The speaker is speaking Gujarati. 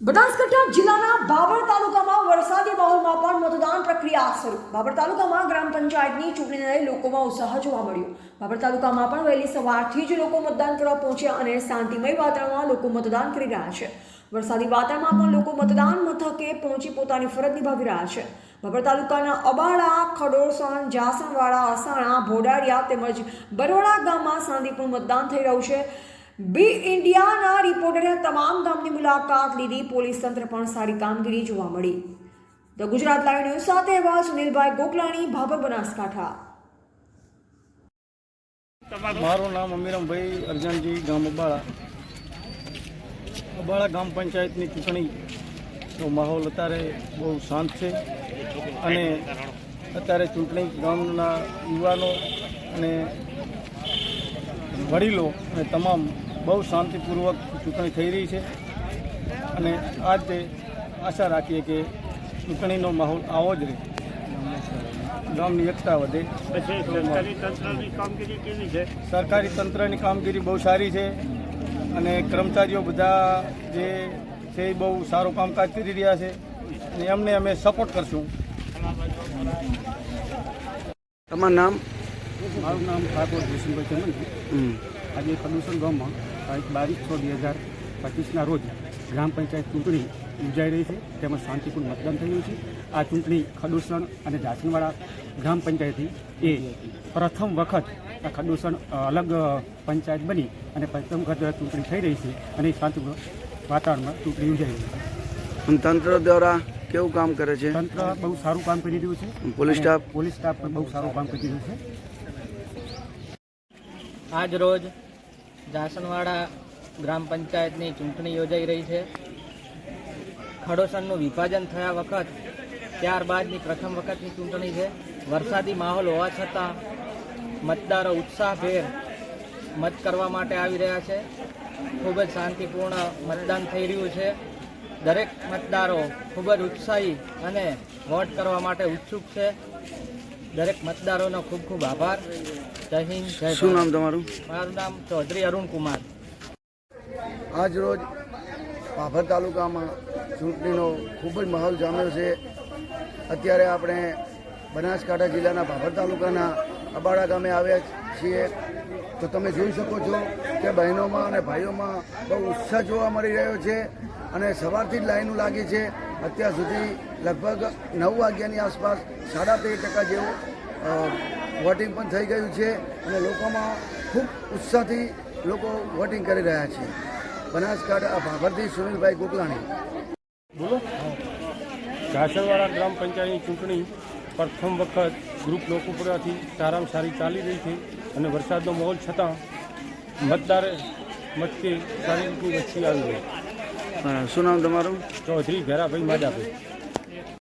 બનાસકાંઠા જિલ્લાના બાબર તાલુકામાં વરસાદી માહોલમાં પણ મતદાન પ્રક્રિયા શરૂ બાબર તાલુકામાં ગ્રામ પંચાયતની ચૂંટણીને લઈ લોકોમાં ઉત્સાહ જોવા મળ્યો. બાબર તાલુકામાં પણ વહેલી સવારથી જ લોકો મતદાન કરવા પહોંચ્યા અને શાંતિમય વાતાવરણમાં લોકો મતદાન કરી રહ્યા છે. વરસાદી વાતાવરણમાં પણ લોકો મતદાન મથકે પહોંચી પોતાની ફરજ નિભાવી રહ્યા છે. બાબર તાલુકાના અબાળા ખડોળસણ જાસણવાડા, અસાણા, ભોડાડિયા તેમજ બરોડા ગામમાં શાંતિપૂર્ણ મતદાન થઈ રહ્યું છે. બી ઇન્ડિયાના રિપોર્ટરે તમામ ગામની મુલાકાત લીધી. પોલીસ તંત્ર પણ સારી કામગીરી જોવા મળી. ધ ગુજરાત લાઈવ ન્યૂઝ સાથે એવા સુનિલભાઈ ગોકલાણી, ભાભર બનાસકાંઠા. મારું નામ અમીરમભાઈ અરજણજી, ગામ અબાળા. અબાળા ગ્રામ પંચાયતની ચૂંટણીનો માહોલ અત્યારે બહુ શાંત છે. અને અત્યારે ચૂંટણી ગામના યુવાનો અને વડીલો અને તમામ બહુ શાંતિપૂર્વક ચૂંટણી થઈ રહી છે. અને આ આજે આશા રાખીએ કે ચૂંટણીનો માહોલ આવો જ રહે. ગામની એકતા વધે. સરકારી તંત્રની કામગીરી સરકારી તંત્રની કામગીરી બહુ સારી છે અને કર્મચારીઓ બધા જે છે એ બહુ સારું કામકાજ કરી રહ્યા છે અને એમને અમે સપોર્ટ કરશું. તમારું નામ? મારું નામ ઠાકોર જયસિંહભાઈ ચમનજી. આજે પ્રદૂષણ ગામમાં તારીખ બાવીસ છ બે હજાર પચીસના રોજ ગ્રામ પંચાયત ચૂંટણી યોજાઈ રહી છે. તેમાં શાંતિપૂર્ણ મતદાન થઈ રહ્યું છે. આ ચૂંટણી ખડુસણ અને ઝાસણવાડા ગ્રામ પંચાયતથી એ પ્રથમ વખત આ ખડુસણ અલગ પંચાયત બની અને પ્રથમ વખત ચૂંટણી થઈ રહી છે અને શાંતિપૂર્ણ વાતાવરણમાં ચૂંટણી યોજાઈ રહી છે. તંત્ર દ્વારા કેવું કામ કરે છે? તંત્ર બહુ સારું કામ કરી રહ્યું છે. Police staff? પોલીસ સ્ટાફ પણ બહુ સારું કામ કરી રહ્યું છે. આજ રોજ જાસનવાડા ગ્રામ પંચાયતની ચૂંટણી યોજાઈ રહી છે. ખડોસણનું વિભાજન થયા વખત, ત્યારબાદની પ્રથમ વખતની ચૂંટણી છે. વરસાદી માહોલ હોવા છતાં મતદારો ઉત્સાહભેર મત કરવા માટે આવી રહ્યા છે. ખૂબ જ શાંતિપૂર્ણ મતદાન થઈ રહ્યું છે. દરેક મતદારો ખૂબ જ ઉત્સાહી અને વોટ કરવા માટે ઉત્સુક છે. દરેક મતદારોનો ખૂબ ખૂબ આભાર. જય હિન્દ જય શું નામ તમારું? મારું નામ ચૌધરી અરુણ કુમાર. આજ રોજ ભાભર તાલુકામાં ચૂંટણીનો ખૂબ જ માહોલ જામ્યો છે. અત્યારે આપણે બનાસકાંઠા જિલ્લાના ભાભર તાલુકાના અબાડા ગામે આવ્યા છીએ. તો તમે જોઈ શકો છો કે બહેનોમાં અને ભાઈઓમાં બહુ ઉત્સાહ જોવા મળી રહ્યો છે અને સવારથી જ લાઈનો લાગી છે. અત્યાર સુધી લગભગ નવ વાગ્યાની આસપાસ સાડા તેર ટકા જેવું વોટિંગ પણ થઈ ગયું છે અને લોકોમાં ખૂબ ઉત્સાહથી લોકો વોટિંગ કરી રહ્યા છે. બનાસકાંઠા ભાભરથી સુનિલભાઈ ગોકલાણી બોલો. ઘાસણવાડા ગ્રામ પંચાયતની ચૂંટણી પ્રથમ વખત ગ્રુપ લોકપુરાથી સારામાં સારી ચાલી રહી છે અને વરસાદનો માહોલ છતાં મતદાર મતથી સારી રીતની વચ્ચે આવી રહી શું નામ તમારું? ચૌધરી ભેરાભાઈ માદાભાઈ